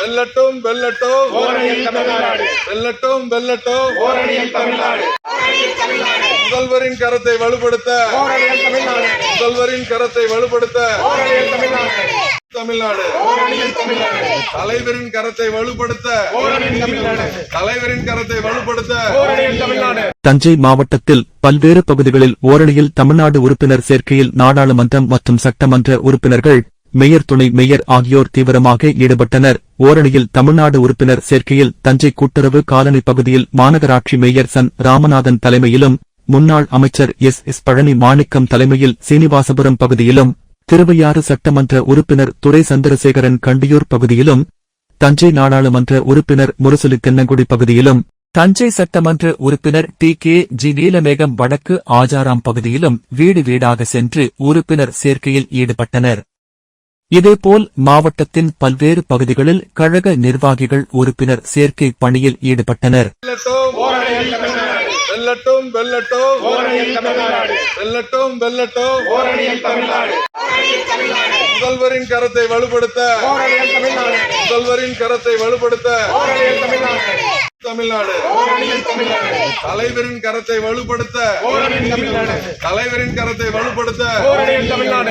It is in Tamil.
வெல்லட்டும் வெல்லட்டும் வெல்லட்டும் வெல்லட்டும் முதல்வரின் கரத்தை வலுப்படுத்த. முதல்வரின் கரத்தை வலுப்படுத்த. தமிழ்நாடு. தமிழ்நாடு. ஓரணியில் தமிழ்நாடு. தலைவரின் கரத்தை வலுப்படுத்த. தலைவரின் கரத்தை வலுப்படுத்த. தஞ்சை மாவட்டத்தில் பல்வேறு பகுதிகளில் ஓரணியில் தமிழ்நாடு உறுப்பினர் சேர்க்கையில் நாடாளுமன்றம் மற்றும் சட்டமன்ற உறுப்பினர்கள் மேயர் துணை மேயர் ஆகியோர் தீவிரமாக ஈடுபட்டனர். ஓரணியில் தமிழ்நாடு உறுப்பினர் சேர்க்கையில் தஞ்சை கூட்டுறவு காலனி பகுதியில் மாநகராட்சி மேயர் சன் ராமநாதன் தலைமையிலும் முன்னாள் அமைச்சர் எஸ். எஸ். பழனி மாணிக்கம் தலைமையில் சீனிவாசபுரம் பகுதியிலும் திருவையாறு சட்டமன்ற உறுப்பினர் துரை சந்திரசேகரன் கண்டியூர் பகுதியிலும் தஞ்சை நாடாளுமன்ற உறுப்பினர் முரசொலி தென்னங்குடி பகுதியிலும் தஞ்சை சட்டமன்ற உறுப்பினர் டி. கே. ஜி. நீலமேகம் வடக்கு ஆஜாராம் பகுதியிலும் வீடு வீடாக சென்று உறுப்பினர் சேர்க்கையில் ஈடுபட்டனர். இதேபோல் மாவட்டத்தின் பல்வேறு பகுதிகளில் கழக நிர்வாகிகள் உறுப்பினர் சேர்க்கை பணியில் ஈடுபட்டனர். முதல்வரின் கரத்தை வலுப்படுத்த. முதல்வரின் கரத்தை வலுப்படுத்த. தமிழ்நாடு. தலைவரின் கரத்தை வலுப்படுத்த. தலைவரின் கரத்தை வலுப்படுத்த. தமிழ்நாடு